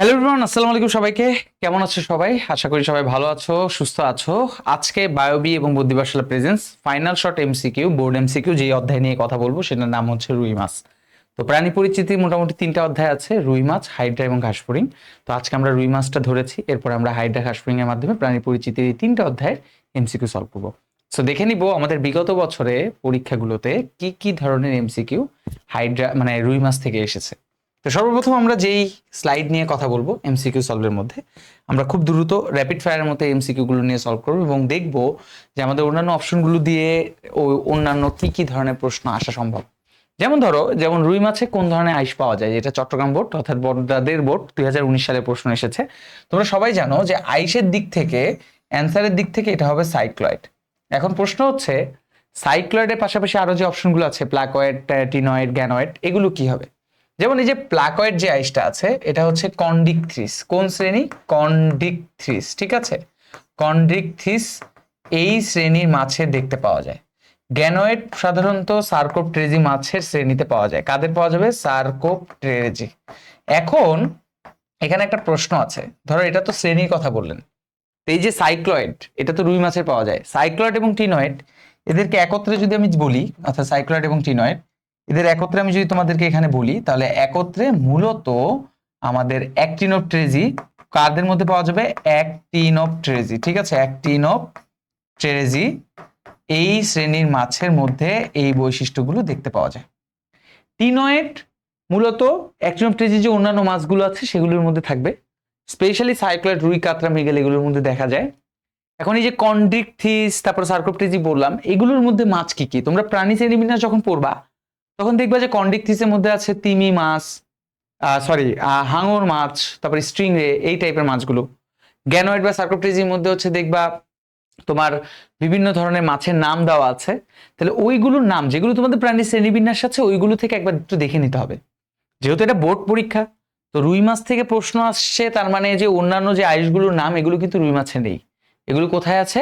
Hello everyone আসসালামু আলাইকুম সবাইকে। কেমন আছো সবাই? আশা করি সবাই ভালো আছো, সুস্থ আছো। আজকে বায়োবি এবং বুদ্ধিবাসলা presents final short MCQ board MCQ যে অধ্যায় নিয়ে কথা বলব, সেটার নাম হচ্ছে রুই মাছ। তো প্রাণী পরিচিতি মোটামুটি তিনটা অধ্যায় আছে, রুই মাছ, হাইড্রা এবং ঘাসফড়িং তো আজকে আমরা রুই মাছটা ধরেছি, এরপর আমরা হাইড্রা ঘাসফড়িং এর মাধ্যমে প্রাণী পরিচিতির এই তিনটা অধ্যায়ের এমসিকিউ সলভ করব। সো দেখে নিব আমাদের বিগত বছরে পরীক্ষাগুলোতে কি কি ধরনের এমসিকিউ হাইড্রা মানে রুই মাছ থেকে এসেছে। তো সর্বপ্রথম আমরা যেই স্লাইড নিয়ে কথা বলব এমসিকিউ সলভের মধ্যে, আমরা খুব দ্রুত র্যাপিড ফায়ারের মধ্যে এমসিকিউ গুলো নিয়ে সলভ করব এবং দেখব যে আমাদের অন্যান্য অপশনগুলো দিয়ে ও অন্যান্য কী কী ধরনের প্রশ্ন আসা সম্ভব। যেমন ধরো, যেমন রুই মাছে কোন ধরনের আইস পাওয়া যায়, যেটা চট্টগ্রাম বোর্ড অর্থাৎ বড়দাদের বোর্ড দুই হাজার উনিশ সালে প্রশ্ন এসেছে। তোমরা সবাই জানো যে আইসের দিক থেকে অ্যান্সারের দিক থেকে এটা হবে সাইক্লয়েড। এখন প্রশ্ন হচ্ছে সাইক্লয়েডের পাশাপাশি আরও যে অপশনগুলো আছে, প্লাকয়েড টিনয়েড গ্যানয়েড, এগুলো কি হবে? যেমন এই যে প্লাকয়েড যে আইসটা আছে, এটা হচ্ছে কন্ডিকথ্রিস। কোন শ্রেণি? কন্ডিকথ্রিস, ঠিক আছে? কন্ডিকথ্রিস এই শ্রেণির মাছের দেখতে পাওয়া যায়। গ্যানোয়েড সাধারণত সার্কোপ ট্রেজি মাছের শ্রেণীতে পাওয়া যায়। কাদের পাওয়া যাবে? সার্কোপ ট্রেজি এখন এখানে একটা প্রশ্ন আছে। ধরো এটা তো শ্রেণির কথা বললেন। এই যে সাইক্লয়েড, এটা তো রুই মাছের পাওয়া যায়। সাইক্লয়েড এবং টিনয়েড, এদেরকে একত্রে যদি আমি বলি, অর্থাৎ সাইক্লয়েড এবং টিনয়েড এদের একত্রে আমি যদি তোমাদেরকে এখানে বলি, তাহলে একত্রে মূলত আমাদের অ্যাক্টিনোপ ট্রেজি কাদের মধ্যে পাওয়া যাবে? অ্যাক্টিনোপ ট্রেজি, ঠিক আছে? অ্যাক্টিনোপ ট্রেজি এই শ্রেণির মাছের মধ্যে এই বৈশিষ্ট্যগুলো দেখতে পাওয়া যায়। টিনয়েড মূলত অ্যাক্টিনোপ ট্রেজি যে অন্যান্য মাছগুলো আছে, সেগুলোর মধ্যে থাকবে। স্পেশালি সাইক্লয়েড, রুই, কাতরা, মৃগেল এগুলোর মধ্যে দেখা যায়। এখন এই যে কন্ড্রিকথিস, তারপর সার্কোপটেজি বললাম, এগুলোর মধ্যে মাছ কি কি? তোমরা প্রাণী শ্রেণীবিন্যাস যখন পড়বা তখন দেখবা যে কন্ডিকথিসের মধ্যে আছে তিমি মাছ সরি হাঙর মাছ, তারপর স্ট্রিং রে এই টাইপের মাছগুলো। গ্যানোয়েড বা সার্কোপ্টেজির মধ্যে হচ্ছে দেখবা তোমার বিভিন্ন ধরনের মাছের নাম দেওয়া আছে। তাহলে ওইগুলোর নাম, যেগুলো তোমাদের প্রাণী শ্রেণীবিন্যাস আছে, ওইগুলো থেকে একবার একটু দেখে নিতে হবে। যেহেতু এটা বোর্ড পরীক্ষা, তো রুই মাছ থেকে প্রশ্ন আসছে, তার মানে যে অন্যান্য যে আয়ুষগুলোর নাম, এগুলো কিন্তু রুই মাছে নেই। এগুলো কোথায় আছে?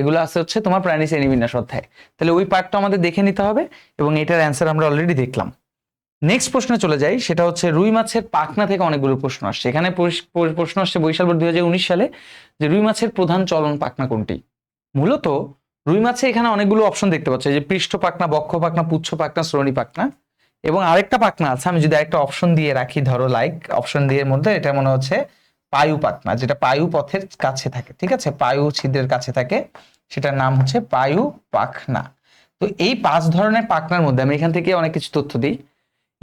এগুলো আছে হচ্ছে তোমার প্রাণী শ্রেণীবিন্যাস অধ্যায়। তাহলে ওই পার্টটা আমাদের দেখে নিতে হবে এবং এটার অ্যান্সার আমরা অলরেডি দেখলাম। নেক্সট প্রশ্নে চলে যাই, সেটা হচ্ছে রুই মাছের পাখনা থেকে অনেকগুলো প্রশ্ন আসছে। এখানে প্রশ্ন আসছে বৈশাখ দুই হাজার উনিশ সালে যে রুই মাছের প্রধান চলন পাখনা কোনটি? মূলত রুই মাছে এখানে অনেকগুলো অপশন দেখতে পাচ্ছ যে পৃষ্ঠ পাখনা, বক্ষ পাখনা, পুচ্ছ পাখনা, শ্রোণী পাখনা এবং আরেকটা পাখনা আছে, আমি যদি আরেকটা অপশন দিয়ে রাখি, ধরো লাইক অপশন দিয়ে মধ্যে, এটা মনে হচ্ছে পায়ু পাখনা যেটা পায়ু পথের কাছে থাকে, ঠিক আছে? পায়ু ছিদ্রের কাছে থাকে, সেটার নাম হচ্ছে পায়ু পাখনা। তো এই পাঁচ ধরনের পাখনার মধ্যে, আমি এখান থেকে অনেক কিছু তথ্য দিই।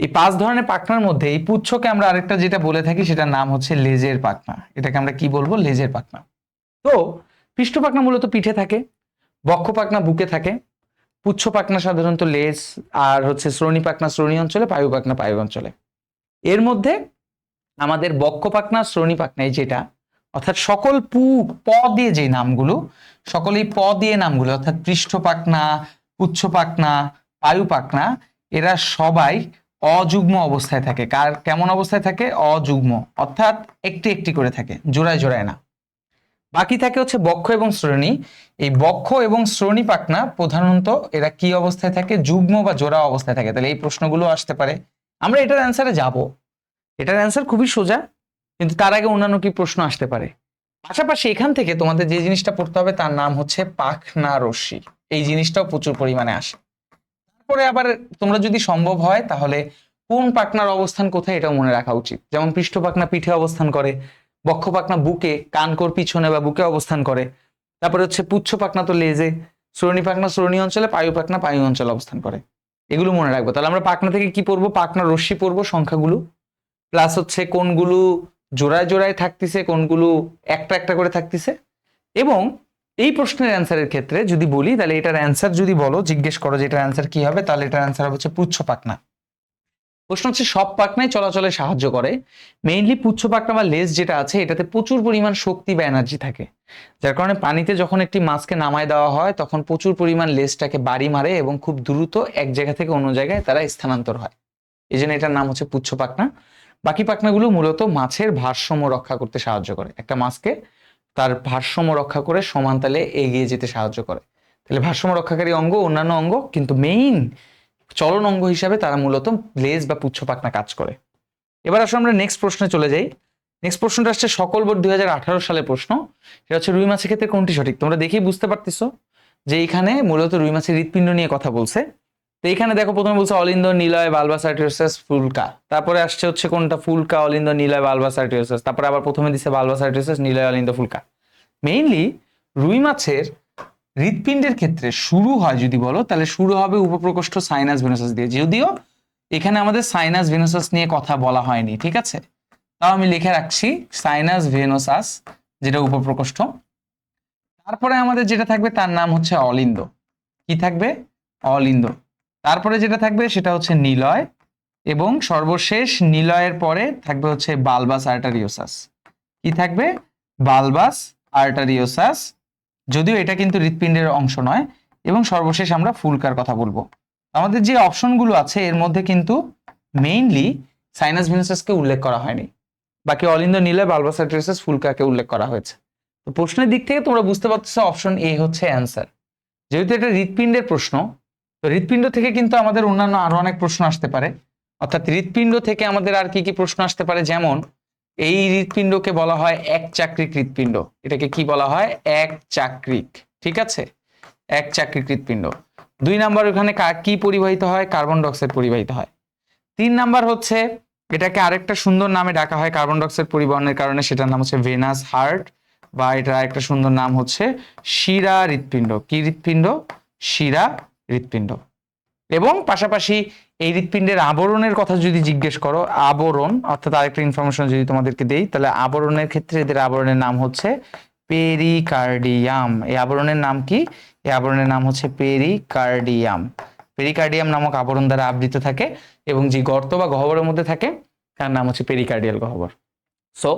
এই পাঁচ ধরনের পাখনার মধ্যে এই পুচ্ছকে আমরা আরেকটা যেটা বলে থাকি, সেটার নাম হচ্ছে লেজের পাখনা। এটাকে আমরা কি বলব? লেজের পাখনা। তো পৃষ্ঠ পাখনা মূলত পিঠে থাকে, বক্ষ পাখনা বুকে থাকে। পুচ্ছ পাখনা সাধারণত লেজ, আর হচ্ছে শ্রোণী পাখনা শ্রোণী অঞ্চলে, পায়ু পাখনা পায়ু অঞ্চলে। এর মধ্যে আমাদের বক্ষ পাখনা, শ্রোণী পাখনা, এই যেটা, অর্থাৎ সকল পু, প দিয়ে যে নামগুলো সকল এই প দিয়ে নামগুলো, অর্থাৎ পৃষ্ঠ পাখনা পুচ্ছ পাখনা পায়ু পাখনা, এরা সবাই অযুগ্ম অবস্থায় থাকে। কার কেমন অবস্থায় থাকে? অযুগ্ম। অর্থাৎ একটি একটি করে থাকে, জোড়ায় জোড়ায় না। বাকি থাকে হচ্ছে বক্ষ এবং শ্রেণি। এই বক্ষ এবং শ্রোণী পাখনা প্রধানত এরা কি অবস্থায় থাকে? যুগ্ম বা জোড়া অবস্থায় থাকে। তাহলে এই প্রশ্নগুলো আসতে পারে। আমরা এটার অ্যান্সারে যাব। এটার অ্যান্সার খুবই সোজা, কিন্তু তার আগে অন্যান্য কি প্রশ্ন আসতে পারে? পাশাপাশি এখান থেকে তোমাদের যে জিনিসটা পড়তে হবে তার নাম হচ্ছে পাখনা রশ্মি। এই জিনিসটাও প্রচুর পরিমাণে আসে। তারপরে আবার তোমরা যদি সম্ভব হয়, তাহলে কোন পাখনার অবস্থান কোথায় এটাও মনে রাখা উচিত। যেমন পৃষ্ঠ পাখনা পিঠে অবস্থান করে, বক্ষ পাখনা বুকে, কানকোর পিছনে বা বুকে অবস্থান করে। তারপরে হচ্ছে পুচ্ছ পাখনা তো লেজে, শ্রোণী পাখনা শ্রোণী অঞ্চলে, পায়ু পাখনা পায়ু অঞ্চলে অবস্থান করে। এগুলো মনে রাখব। তাহলে আমরা পাখনা থেকে কি পড়ব? পাখনা রশ্মি পড়ব, সংখ্যাগুলো। প্লাস হচ্ছে কোনগুলো জোড়ায় জোড়ায় থাকতেছে, কোনগুলো একটা একটা করে থাকতেছে। এবং এই প্রশ্নের অ্যান্সারের ক্ষেত্রে যদি বলি, তাহলে এটার অ্যান্সার যদি বলো, জিজ্ঞেস করো যে এটার অ্যান্সার কি হবে, তাহলে এটার অ্যান্সার হচ্ছে পুচ্ছ পাখনা। প্রশ্ন হচ্ছে, সব পাখনাই চলাচলে সাহায্য করে। মেইনলি পুচ্ছ পাখনা বা লেজ যেটা আছে, এটাতে প্রচুর পরিমাণ শক্তি বা এনার্জি থাকে। যার কারণে পানিতে যখন একটি মাছকে নামায় দেওয়া হয়, তখন প্রচুর পরিমাণ লেজটাকে বাড়ি মারে এবং খুব দ্রুত এক জায়গা থেকে অন্য জায়গায় তারা স্থানান্তর হয়। এই জন্য এটার নাম হচ্ছে পুচ্ছ পাখনা। বাকি পাখনাগুলো মূলত মাছের ভারসাম্য রক্ষা করতে সাহায্য করে। একটা মাছকে তার ভারসাম্য রক্ষা করে সমান তালে এগিয়ে যেতে সাহায্য করে। তাহলে ভারসাম্য রক্ষাকারী অঙ্গ অন্যান্য অঙ্গ, কিন্তু মেইন চলন অঙ্গ হিসাবে তারা মূলত লেজ বা পুচ্ছ পাখনা কাজ করে। এবার আসলে আমরা নেক্সট প্রশ্নে চলে যাই। নেক্সট প্রশ্নটা আসছে সকল বোর্ড দুই সালের প্রশ্ন। সেটা হচ্ছে রুই মাছের ক্ষেত্রে কোনটি সঠিক? তোমরা দেখেই বুঝতে পারতেছো যে এখানে মূলত রুই মাছের হৃৎপিণ্ড নিয়ে কথা বলছে। তো এখানে দেখো প্রথমে বলছে অলিন্দ নিলয় আর্টিওসাস ফুলকা। তারপরে আসছে হচ্ছে কোনটা? ফুলকা অলিন্দ নিলয় আর্টিওসাস তারপরে আবার প্রথমে দিচ্ছে বালবাস আর্টিওসাস নিলয়, অলিন্দ, ফুলকা। মেইনলি রুই মাছের হৃৎপিণ্ডের ক্ষেত্রে শুরু হয় যদি বলো, তাহলে শুরু হবে উপপ্রকোষ্ঠ সাইনাস ভেনোসাস দিয়ে। যদিও এখানে আমাদের সাইনাস ভেনোসাস নিয়ে কথা বলা হয়নি, ঠিক আছে? তাও আমি লিখে রাখছি সাইনাস ভেনোসাস যেটা উপপ্রকোষ্ঠ। তারপরে আমাদের যেটা থাকবে, তার নাম হচ্ছে অলিন্দ। কি থাকবে? অলিন্দ। তারপরে যেটা থাকবে সেটা হচ্ছে নিলয় এবং সর্বশেষ নিলয়ের পরে থাকবে হচ্ছে বালবাস আর্টারিওসাস। কি থাকবে? বালবাস আর্টারিওসাস। যদিও এটা কিন্তু হৃৎপিণ্ডের অংশ নয় এবং সর্বশেষ আমরা ফুলকার কথা বলব। আমাদের যে অপশনগুলো আছে এর মধ্যে কিন্তু মেইনলি সাইনাস ভেনাসাসকে উল্লেখ করা হয়নি। বাকি অলিন্দ নিলয়, বালবাস আর্টারিওসাস, ফুলকাকে উল্লেখ করা হয়েছে। তো প্রশ্নের দিক থেকে তোমরা বুঝতে পারছ অপশন এ হচ্ছে অ্যান্সার। যেহেতু এটা হৃৎপিণ্ডের প্রশ্ন তো হৃৎপিণ্ড থেকে কিন্তু আমাদের অন্যান্য আরও অনেক প্রশ্ন আসতে পারে। অর্থাৎ হৃৎপিণ্ড থেকে আমাদের আর কি কি প্রশ্ন আসতে পারে? যেমন, এই হৃৎপিণ্ডকে বলা হয় এক চাকরিক হৃৎপিণ্ড। এটাকে কি বলা হয়? এক চাকরিক ঠিক আছে? এক চাকরিক হৃৎপিণ্ড। দুই নাম্বার ওখানে কা- পরিবাহিত হয়? কার্বন ডাইঅক্সাইড পরিবাহিত হয়। তিন নাম্বার হচ্ছে, এটাকে আরেকটা সুন্দর নামে ডাকা হয় কার্বন ডাইঅক্সাইড পরিবহনের কারণে। সেটার নাম হচ্ছে ভেনাস হার্ট বা এটার আরেকটা সুন্দর নাম হচ্ছে শিরা হৃৎপিণ্ড। কি হৃৎপিণ্ড? শিরা হৃৎপিণ্ড। এবং পাশাপাশি এই হৃৎপিণ্ডের আবরণের কথা যদি জিজ্ঞেস করো, আবরণ, অর্থাৎ আরেকটা ইনফরমেশন যদি তোমাদেরকে দেই, তাহলে আবরণের ক্ষেত্রে এদের আবরণের নাম হচ্ছে পেরিকার্ডিয়াম এই আবরণের নাম কি? এই আবরণের নাম হচ্ছে পেরিকার্ডিয়াম পেরিকার্ডিয়াম নামক আবরণ দ্বারা আবৃত থাকে এবং যে গর্ত বা গহ্বরের মধ্যে থাকে, তার নাম হচ্ছে পেরিকার্ডিয়াল গহ্বর। সো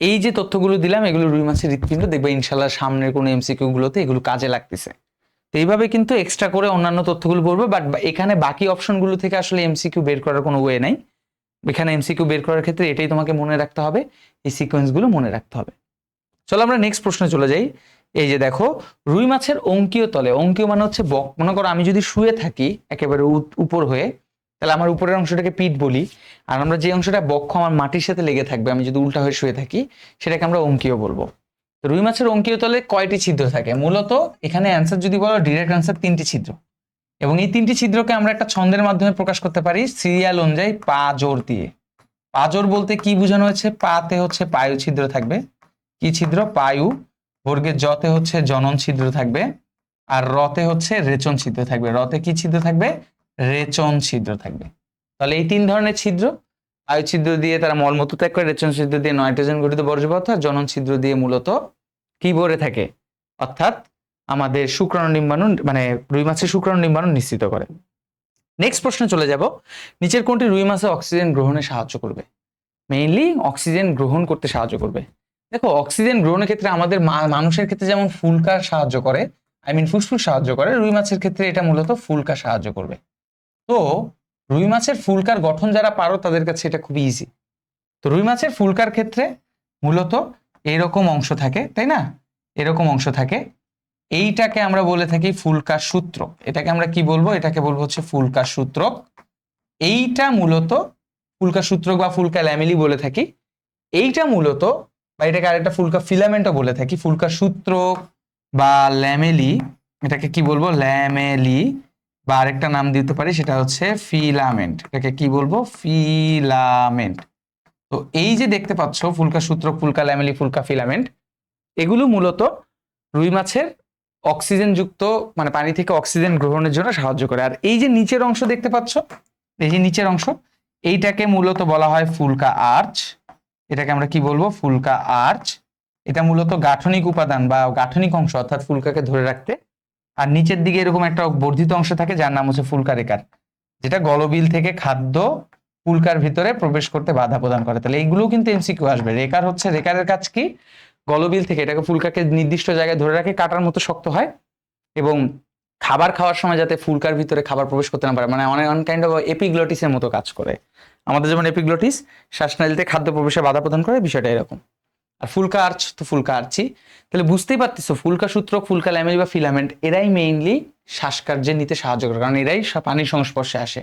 এই যে তথ্যগুলো দিলাম, এগুলো রুই মাছের হৃৎপিণ্ড। দেখবে ইনশাল্লাহ সামনের কোনো এমসিকিউ গুলোতে এগুলো কাজে লাগতেছে। তো এইভাবে কিন্তু এক্সট্রা করে অন্যান্য তথ্যগুলো পড়বে বাট এখানে বাকি অপশনগুলো থেকে আসলে এমসিকিউ বের করার কোনো ওয়ে নাই। এখানে এমসিকিউ বের করার ক্ষেত্রে এটাই তোমাকে মনে রাখতে হবে, এই সিকোয়েন্সগুলো মনে রাখতে হবে। চলো আমরা নেক্সট প্রশ্নে চলে যাই। এই যে দেখো, রুই মাছের অঙ্কীয় তলে, অঙ্কীয় মানে হচ্ছে বক, মনে করো আমি যদি শুয়ে থাকি একেবারে উপর হয়ে, তাহলে আমার উপরের অংশটাকে পিঠ বলি, আর আমরা যে অংশটা বক্ষ আমার মাটির সাথে লেগে থাকবে, আমি যদি উল্টা হয়ে শুয়ে থাকি, সেটাকে আমরা অঙ্কীয় বলব। রুই মাছের অঙ্কীয় তলে কয়টি ছিদ্র থাকে? মূলত এখানে অ্যান্সার যদি বলো ডিরেক্ট অ্যান্সার তিনটি ছিদ্র। এবং এই তিনটি ছিদ্রকে আমরা একটা ছন্দের মাধ্যমে প্রকাশ করতে পারি, সিরিয়াল অনুযায়ী পা জোর দিয়ে। পা জোর বলতে কি বোঝানো হয়েছে? পাতে হচ্ছে পায়ু ছিদ্র থাকবে। কি ছিদ্র? পায়ু। বর্গের জতে হচ্ছে জনন ছিদ্র থাকবে। আর রতে হচ্ছে রেচন ছিদ্র থাকবে। রতে কি ছিদ্র থাকবে? রেচন ছিদ্র থাকবে। তাহলে এই তিন ধরনের ছিদ্র বায়ু ছিদ্র দিয়ে তারা মলমূত্র ত্যাগ করে, রেচন ছিদ্র দিয়ে নাইট্রোজেন গঠিত বর্জ্য পদার্থ আর জনন ছিদ্র দিয়ে মূলত কি ভরে থাকে। অর্থাৎ আমাদের শুক্রাণু নির্মাণ মানে রুই মাছের শুক্রাণু নির্মাণ নিশ্চিত করে। নেক্সট প্রশ্নে চলে যাব। নিচের কোনটি রুই মাছে অক্সিজেন গ্রহণে সাহায্য করবে? মেইনলি অক্সিজেন গ্রহণ করতে সাহায্য করবে। দেখো, অক্সিজেন গ্রহণের ক্ষেত্রে আমাদের মানুষের ক্ষেত্রে যেমন ফুলকার সাহায্য করে আই মিন ফুসফুস সাহায্য করে, রুই মাছের ক্ষেত্রে এটা মূলত ফুলকা সাহায্য করবে। তো রুই মাছের ফুলকার গঠন যারা পারো, তাদের কাছে এটা খুবই ইজি তো রুই মাছের ফুলকার ক্ষেত্রে মূলত এরকম অংশ থাকে, তাই না? এরকম অংশ থাকে। এইটাকে আমরা বলে থাকি ফুলকার সূত্র। এটাকে আমরা কি বলব? এটাকে বলব হচ্ছে ফুলকার সূত্র। এইটা মূলত ফুলকা সূত্রক বা ফুলকা ল্যামিলি বলে থাকি। এইটা মূলত, বা এটাকে আরেকটা ফুলকা ফিলামেন্টও বলে থাকি ফুলকা সূত্র বা ল্যামেলি, এটাকে কি বলব? ল্যামেলি বা আরেকটা নাম দিতে পারি, সেটা হচ্ছে ফিলামেন্ট। এটাকে কি বলব? ফিলামেন্ট। তো এই যে দেখতে পাচ্ছ, ফুলকা সূত্র, ফুলকা ল্যামেলি, ফুলকা ফিলামেন্ট, এগুলো মূলত রুই মাছের অক্সিজেন যুক্ত মানে পানি থেকে অক্সিজেন গ্রহণের জন্য সাহায্য করে। আর এই যে নিচের অংশ দেখতে পাচ্ছ, এই যে নিচের অংশ, এইটাকে মূলত বলা হয় ফুলকা আর্চ। এটাকে আমরা কি বলব? ফুলকা আর্চ। এটা মূলত গাঠনিক উপাদান বা গাঠনিক অংশ, অর্থাৎ ফুলকাকে ধরে রাখতে আর নিচের দিকে এরকম একটা বর্ধিত অংশ থাকে যার নাম হচ্ছে ফুলকা রেকার যেটা গলবিল থেকে খাদ্য ফুলকার ভিতরে প্রবেশ করতে বাধা প্রদান করে। তাহলে এইগুলো কিন্তু এমসিকিউ আসবে। রেকার হচ্ছে, রেকারের কাজ কি? গলবিল থেকে এটাকে ফুলকাকে নির্দিষ্ট জায়গায় ধরে রাখে, কাটার মতো শক্ত হয় এবং খাবার খাওয়ার সময় যাতে ফুলকার ভিতরে খাবার প্রবেশ করতে না পারে। মানে অনেক অন কাইন্ড অফ এপিগ্লটিসের মতো কাজ করে। আমাদের যেমন এপিগ্লটিস শ্বাসনালীতে খাদ্য প্রবেশে বাধা প্রদান করে, বিষয়টা এরকম। আর ফুলকা আর্চ তো ফুলকা আর্চি তাহলে বুঝতেই পারতেছো, ফুলকা সূত্র, ফুলকা ল্যামেজ বা ফিলামেন্ট, এরাই মেইনলি শ্বাসকার্যে নিতে সাহায্য করে, কারণ এরাই পানির সংস্পর্শে আসে।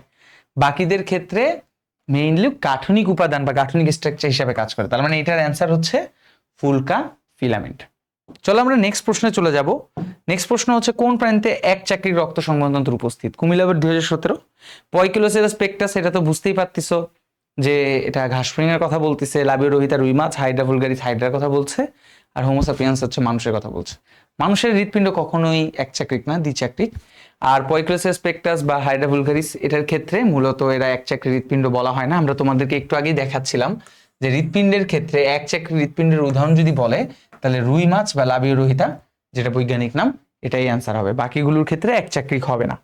বাকিদের ক্ষেত্রে মেইনলি গাঠনিক উপাদান বা গাঠনিক স্ট্রাকচার হিসাবে কাজ করে। তার মানে এটার অ্যান্সার হচ্ছে ফুলকা ফিলামেন্ট। চলো আমরা নেক্সট প্রশ্নে চলে যাব। নেক্সট প্রশ্ন হচ্ছে, কোন প্রান্তে এক চাকরির রক্ত সংবন্ধন উপস্থিত? কুমিল্লাবার দুই হাজার সতেরো? পয়কিলোসেরাস পেকটাস, এটা তো বুঝতেই পারতিছো। যে এটা ঘাসফড়িংয়ের কথা বলতেছে, লাবিও রোহিতা রুই মাছ হাইড্রা ভুলগারিস হাইড্রার কথা বলছে, আর হোমোসাপিয়ান্স হচ্ছে মানুষের কথা বলছে। মানুষের হৃৎপিণ্ড কখনোই এক চাকরিক না দ্বিচাকরিক আর পয়ক্লোসিয়াস পেকটাস বা হাইড্রা ভুলগারিস এটার ক্ষেত্রে মূলত এরা এক চাকরি হৃৎপিণ্ড বলা হয় না। আমরা তোমাদেরকে একটু আগেই দেখাচ্ছিলাম যে হৃৎপিণ্ডের ক্ষেত্রে এক চাকরি হৃৎপিণ্ডের উদাহরণ যদি বলে, তাহলে রুই মাছ বা লাবিও রোহিতা, যেটা বৈজ্ঞানিক নাম, এটাই অ্যান্সার হবে। বাকিগুলোর ক্ষেত্রে এক চাকরিক হবে না।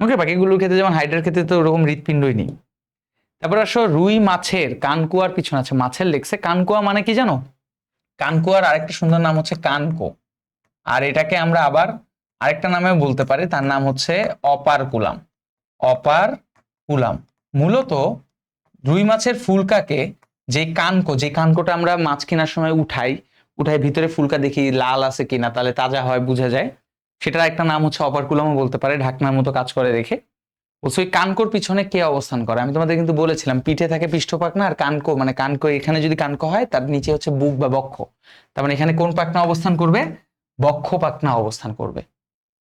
ওকে বাকিগুলোর ক্ষেত্রে যেমন হাইড্রার ক্ষেত্রে তো ওরকম হৃৎপিণ্ডই নেই। তারপর আসো রুই মাছের, কানকুয়ার পিছনে আছে, মাছের লেগসে। কানকুয়া মানে কি জানো? কানকুয়ার আরেকটা সুন্দর নাম হচ্ছে কানকো। আর এটাকে আমরা আবার আরেকটা নামেও বলতে পারি, তার নাম হচ্ছে অপার কুলাম অপার কুলাম মূলত রুই মাছের ফুলকাকে যে কানকো যে কানকোটা আমরা মাছ কেনার সময় উঠাই উঠাই ভিতরে ফুলকা দেখি লাল আছে কিনা, তাহলে তাজা হয়, বোঝা যায়। সেটার একটা নাম হচ্ছে অপার কুলামও বলতে পারে, ঢাকনার মতো কাজ করে রেখে। বলছো, ওই কানকোর পিছনে কে অবস্থান করে? আমি তোমাদের কিন্তু বলেছিলাম, পিঠে থাকে পৃষ্ঠপাকনা আর কানকো মানে কানকো, এখানে যদি কানকো হয়, তার নিচে হচ্ছে বুক বা বক্ষ। তার মানে এখানে কোন পাকনা অবস্থান করবে? বক্ষ পাকনা অবস্থান করবে।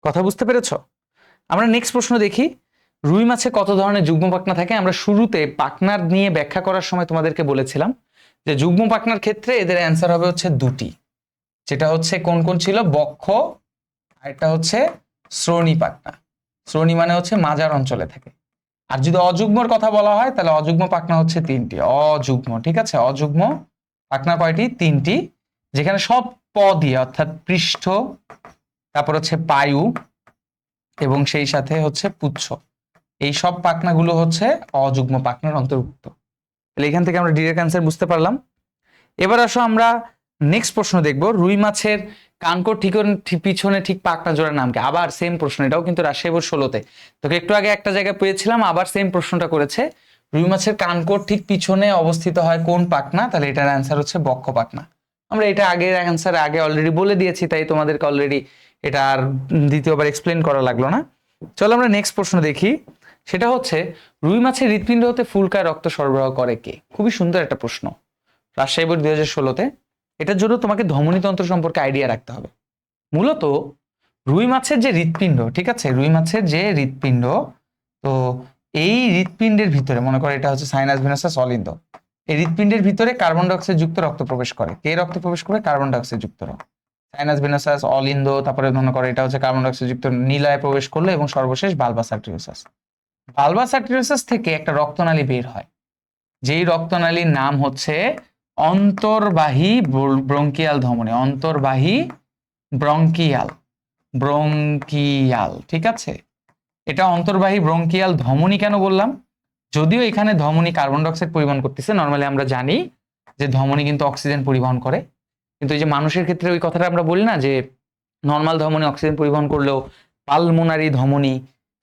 কথা বুঝতে পেরেছ? আমরা নেক্সট প্রশ্ন দেখি, রুই মাছে কত ধরনের যুগ্ম পাকনা থাকে? আমরা শুরুতে পাকনার নিয়ে ব্যাখ্যা করার সময় তোমাদেরকে বলেছিলাম যে যুগ্ম পাকনার ক্ষেত্রে এদের অ্যান্সার হবে হচ্ছে দুটি। যেটা হচ্ছে কোন কোন ছিল? বক্ষ আর একটা হচ্ছে শ্রোণী পাকনা শ্রোণী মানে হচ্ছে মাজার অঞ্চলে থাকে। আর যদি অযুগ্মর কথা বলা হয়, তাহলে অযুগ্ম পাকনা হচ্ছে তিনটি। অযুগ্ম, ঠিক আছে? অযুগ্ম পাকনা কয়টি? তিনটি। যেখানে সব প দিয়ে অর্থাৎ পৃষ্ঠ, তারপর হচ্ছে পায়ু এবং সেই সাথে হচ্ছে পুচ্ছ। এই সব পাকনাগুলো হচ্ছে অযুগ্ম পাকনার অন্তর্ভুক্ত। তাহলে এখান থেকে আমরা ডিরেক্ট অ্যান্সার বুঝতে পারলাম। এবার আসো আমরা নেক্সট প্রশ্ন দেখব। রুই মাছের কানকোর ঠিক পিছনে ঠিক পাকনা জোড়ার নাম কি? আবার সেম প্রশ্ন, এটাও কিন্তু রাজশাহী বোর্ড ষোলোতে। তোকে একটু আগে একটা জায়গায় পেয়েছিলাম, আবার সেম প্রশ্নটা করেছে। রুই মাছের কানকোর ঠিক পিছনে অবস্থিত হয় কোন পাকনা? তাহলে এটার অ্যান্সার হচ্ছে বক্ষ পাকনা। আমরা এটা আগের অ্যান্সার আগে অলরেডি বলে দিয়েছি, তাই তোমাদেরকে অলরেডি এটা আর দ্বিতীয়বার এক্সপ্লেন করা লাগল না। চলো আমরা নেক্সট প্রশ্ন দেখি। সেটা হচ্ছে, রুই মাছের হৃৎপিণ্ড হতে ফুলকায় রক্ত সরবরাহ করে কে? খুবই সুন্দর একটা প্রশ্ন। রাজশাহী বোর্ড দুই হাজার ষোলোতে। এটার জন্য তোমাকে ধমনীতন্ত্র সম্পর্কে আইডিয়া রাখতে হবে। মূলত রুই মাছের যে হৃৎপিণ্ড, ঠিক আছে? রুই মাছের যে হৃৎপিণ্ড, তো এই হৃৎপিণ্ডের ভিতরে, মনে করো এটা হচ্ছে সাইনাস ভিনাসাস অলিন্দ এই হৃৎপিণ্ডের ভিতরে কার্বন ডাইঅক্সাইড যুক্ত রক্ত প্রবেশ করে। কে রক্ত প্রবেশ করে কার্বন ডাইঅক্সাইড যুক্ত রক্ত। সাইনাস ভিনাসাস অলিন্দ তারপরে মনে করো এটা হচ্ছে কার্বন ডাইঅক্সাইড যুক্ত নীলায় প্রবেশ করল এবং সর্বশেষ বালবাস আর্টেরিওসাস বালবাস আর্টেরিওসাস থেকে একটা রক্তনালী বের হয়। যেই রক্তনালীর নাম হচ্ছে অন্তর্বাহী ব্রঙ্কিয়াল ধমনী, অন্তর্বাহী ব্রঙ্কিয়াল ব্রঙ্কিয়াল, ঠিক আছে? এটা অন্তর্বাহী ব্রঙ্কিয়াল ধমনী কেন বললাম? যদিও এখানে ধমনী কার্বন ডাইঅক্সাইড পরিবহন করতেছে, নর্মালি আমরা জানি যে ধমনী কিন্তু অক্সিজেন পরিবহন করে। কিন্তু এই যে মানুষের ক্ষেত্রে ওই কথাটা আমরা বলি না যে নর্মাল ধমনী অক্সিজেন পরিবহন করলেও পালমোনারি ধমনী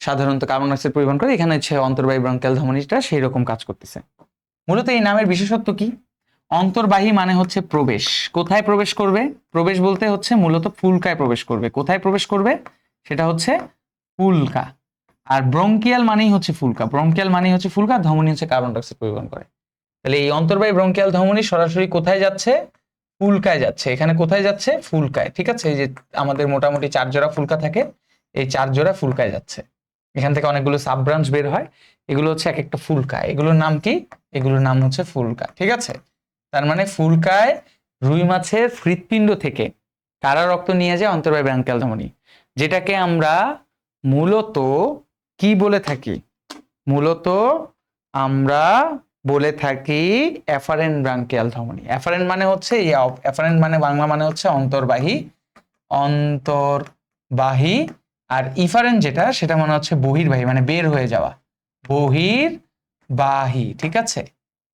সাধারণত কার্বন ডাইঅক্সাইড পরিবহন করে, এখানে হচ্ছে অন্তর্বাহী ব্রঙ্কিয়াল ধমনীটা সেই রকম কাজ করতেছে। মূলত এই নামের বিশেষত্ব কি? অন্তর্বাহী মানে হচ্ছে প্রবেশ। কোথায় প্রবেশ করবে? প্রবেশ বলতে হচ্ছে মূলত ফুলকায় প্রবেশ করবে। কোথায় প্রবেশ করবে? সেটা হচ্ছে ফুলকা। আর ব্রঙ্কিয়াল মানেই হচ্ছে ফুলকা। ব্রঙ্কিয়াল মানেই হচ্ছে ফুলকা ধমনী হচ্ছে কার্বন ডাইঅক্সাইড পরিবহন করে। তাহলে এই অন্তর্বাহী ব্রঙ্কিয়াল ধমনী সরাসরি কোথায় যাচ্ছে? ফুলকায় যাচ্ছে। এখানে কোথায় যাচ্ছে? ফুলকায়। ঠিক আছে? এই যে আমাদের মোটামুটি চার জোড়া ফুলকা থাকে, এই চার জোড়া ফুলকায় যাচ্ছে। এখান থেকে অনেকগুলো সাব ব্রাঞ্চ বের হয়। এগুলো হচ্ছে এক একটা ফুলকা। এগুলোর নাম কি? এগুলোর নাম হচ্ছে ফুলকা। ঠিক আছে? তার মানে ফুলকায় রুই মাছের হৃৎপিণ্ড থেকে কারা রক্ত নিয়ে যায় অন্তর্বাহী ব্রাঙ্কিয়াল ধমনী যেটাকে আমরা মূলত কি বলে থাকি? মূলত আমরা বলে থাকি অ্যাফারেন্ট ব্রাঙ্কিয়াল ধমনী অ্যাফারেন্ট মানে হচ্ছে অ্যাফারেন্ট মানে বাংলা মানে হচ্ছে অন্তর্বাহী অন্তর্বাহী আর ইফারেন্ট যেটা, সেটা মানে হচ্ছে বহির্বাহী মানে বের হয়ে যাওয়া। বহির্বাহী, ঠিক আছে?